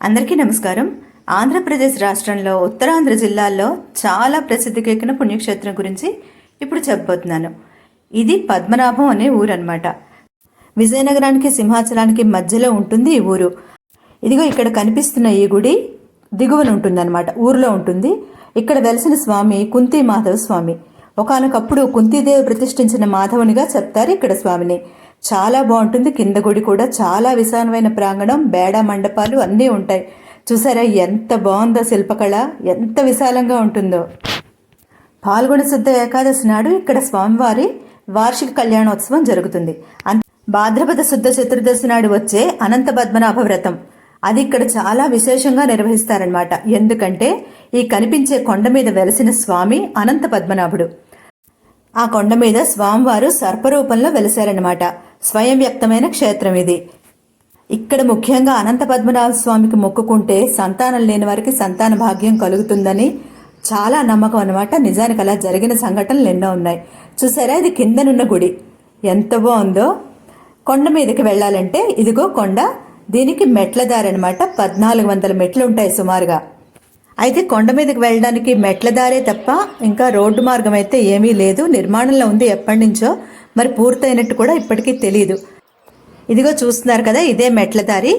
అందరికీ నమస్కారం. ఆంధ్రప్రదేశ్ రాష్ట్రంలో ఉత్తరాంధ్ర జిల్లాల్లో చాలా ప్రసిద్ధికెక్కిన పుణ్యక్షేత్రం గురించి ఇప్పుడు చెప్పబోతున్నాను. ఇది పద్మనాభం అనే ఊరు అనమాట విజయనగరానికి సింహాచలానికి మధ్యలో ఉంటుంది ఈ ఊరు. ఇదిగో ఇక్కడ కనిపిస్తున్న ఈ గుడి దిగువన ఉంటుందన్నమాట. ఊరిలో ఉంటుంది. ఇక్కడ వెలిసిన స్వామి కుంతి మాధవ స్వామి. ఒకనకప్పుడు కుంతీదేవి ప్రతిష్ఠించిన మాధవునిగా చెప్తారు ఇక్కడ స్వామిని. చాలా బాగుంటుంది. కింద గుడి కూడా చాలా విశాలమైన ప్రాంగణం బేడ మండపాలు అన్నీ ఉంటాయి. చూసారా ఎంత బాగుందో శిల్పకళ ఎంత విశాలంగా ఉంటుందో. పాల్గొన శుద్ధ ఏకాదశి నాడు ఇక్కడ స్వామివారి వార్షిక కళ్యాణోత్సవం జరుగుతుంది. భాద్రపద శుద్ధ చతుర్దశి నాడు వచ్చే అనంత పద్మనాభ వ్రతం. అది ఇక్కడ చాలా విశేషంగా నిర్వహిస్తారనమాట ఎందుకంటే ఈ కనిపించే కొండ మీద వెలసిన స్వామి అనంత పద్మనాభుడు. ఆ కొండ మీద స్వామివారు సర్పరూపంలో వెలిశారన్నమాట. స్వయం వ్యక్తమైన క్షేత్రం ఇది. ఇక్కడ ముఖ్యంగా అనంత పద్మనాభ స్వామికి మొక్కుకుంటే సంతానం లేని వారికి సంతాన భాగ్యం కలుగుతుందని చాలా నమ్మకం అనమాట నిజానికి అలా జరిగిన సంఘటనలు ఎన్నో ఉన్నాయి. చూసారా? ఇది కిందనున్న గుడి. ఎంత బాగుందో. కొండ మీదకి వెళ్ళాలంటే ఇదిగో కొండ. దీనికి మెట్ల దారి అనమాట పద్నాలుగు వందల మెట్లు ఉంటాయి సుమారుగా. అయితే కొండ మీదకి వెళ్ళడానికి మెట్ల దారే తప్ప ఇంకా రోడ్డు మార్గం అయితే ఏమీ లేదు. నిర్మాణంలో ఉంది ఎప్పటి నుంచో. మరి పూర్తయినట్టు కూడా ఇప్పటికీ తెలియదు ఇదిగో చూస్తున్నారు కదా ఇదే మెట్ల దారి.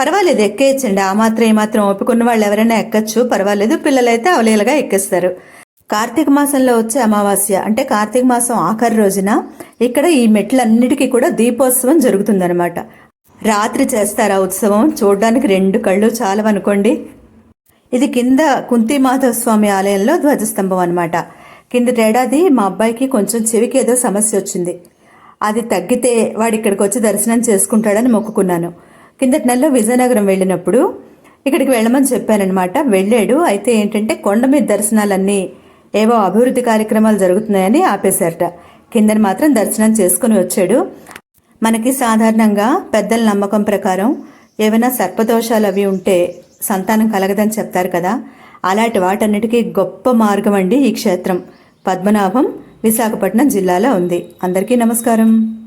పర్వాలేదు ఎక్కేయచ్చండి. ఆ మాత్రం ఏమాత్రం ఒప్పుకున్న వాళ్ళు ఎవరైనా ఎక్కచ్చు. పర్వాలేదు పిల్లలైతే అవలీలగా ఎక్కేస్తారు. కార్తీక మాసంలో వచ్చే అమావాస్య అంటే కార్తీక మాసం ఆఖరి రోజున ఇక్కడ ఈ మెట్లన్నిటికీ కూడా దీపోత్సవం జరుగుతుందన్నమాట. రాత్రి చేస్తారు ఆ ఉత్సవం. చూడడానికి రెండు కళ్ళు చాలవనుకోండి. ఇది కింద కుంతి మాధవ స్వామి ఆలయంలో ధ్వజస్తంభం అనమాట కిందటేడాది మా అబ్బాయికి కొంచెం చెవికి ఏదో సమస్య వచ్చింది. అది తగ్గితే వాడు ఇక్కడికి వచ్చి దర్శనం చేసుకుంటాడని మొక్కుకున్నాను. కిందటి నెలలో విజయనగరం వెళ్ళినప్పుడు ఇక్కడికి వెళ్ళమని చెప్పానమాట వెళ్ళాడు. అయితే ఏంటంటే కొండ మీద దర్శనాలన్నీ ఏవో అభివృద్ధి కార్యక్రమాలు జరుగుతున్నాయని ఆపేశారట. కిందని మాత్రం దర్శనం చేసుకుని వచ్చాడు. మనకి సాధారణంగా పెద్దల నమ్మకం ప్రకారం ఏమైనా సర్పదోషాలు అవి ఉంటే సంతానం కలగదని చెప్తారు కదా. అలాంటి వాటన్నిటికీ గొప్ప మార్గం అండి ఈ క్షేత్రం. పద్మనాభం విశాఖపట్నం జిల్లాలో ఉంది. అందరికీ నమస్కారం.